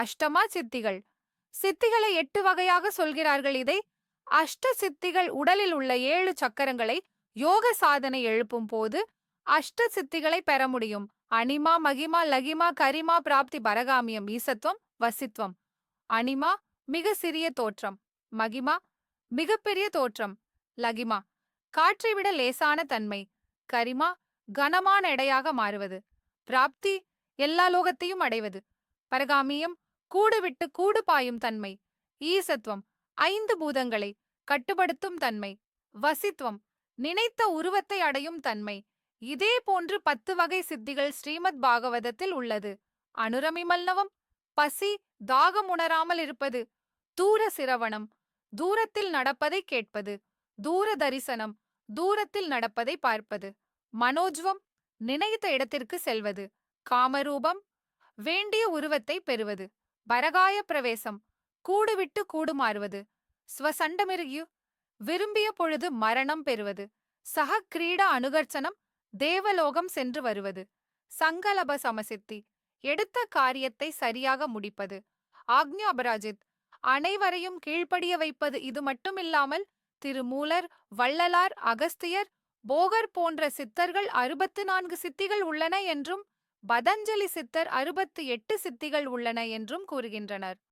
அஷ்டமா சித்திகள். சித்திகளை எட்டு வகையாக சொல்கிறார்கள் இதை. அஷ்ட சித்திகள் உடலில் உள்ள ஏழு சக்கரங்களை யோக சாதனை எழுப்பும் போது அஷ்ட சித்திகளை பெற முடியும். அனிமா மகிமா லகிமா கரிமா பிராப்தி பரகாமியம் ஈசத்துவம் வசித்துவம். அனிமா மிக சிறிய தோற்றம். மகிமா மிகப்பெரிய தோற்றம். லகிமா காற்றை விட லேசான தன்மை. கரிமா கனமான எடையாக மாறுவது. பிராப்தி எல்லா லோகத்தையும் அடைவது. பரகாமியம் கூடு விட்டு கூடு பாயும் தன்மை ஈசத்துவம் ஐந்து பூதங்களை கட்டுப்படுத்தும் தன்மை வசித்துவம் நினைத்த உருவத்தை அடையும் தன்மை இதே போன்று பத்து வகை சித்திகள் ஸ்ரீமத் பாகவதத்தில் உள்ளது. அனுரமிமல்னவம் பசி தாகம் உணராமல் இருப்பது தூர சிரவணம் தூரத்தில் நடப்பதை கேட்பது தூர தரிசனம் தூரத்தில் நடப்பதை பார்ப்பது மனோஜ்வம் நினைத்த இடத்திற்கு செல்வது காமரூபம் வேண்டிய உருவத்தை பெறுவது. பரகாய பிரவேசம். கூடுவிட்டு கூடுமாறுவது ஸ்வசண்டமிருகியு. விரும்பிய பொழுது மரணம் பெறுவது. சக கிரீட அனுகர்ச்சனம் தேவலோகம் சென்று வருவது. சங்கலப சமசித்தி. எடுத்த காரியத்தை சரியாக முடிப்பது. ஆக்ஞா அபராஜித். அனைவரையும் கீழ்ப்படிய வைப்பது இது மட்டுமில்லாமல் திருமூலர் வள்ளலார் அகஸ்தியர் போகர் போன்ற சித்தர்கள் அறுபத்து நான்கு சித்திகள் உள்ளன என்றும் பதஞ்சலி சித்தர் அறுபத்து எட்டு சித்திகள் உள்ளன என்றும் கூறுகின்றனர்.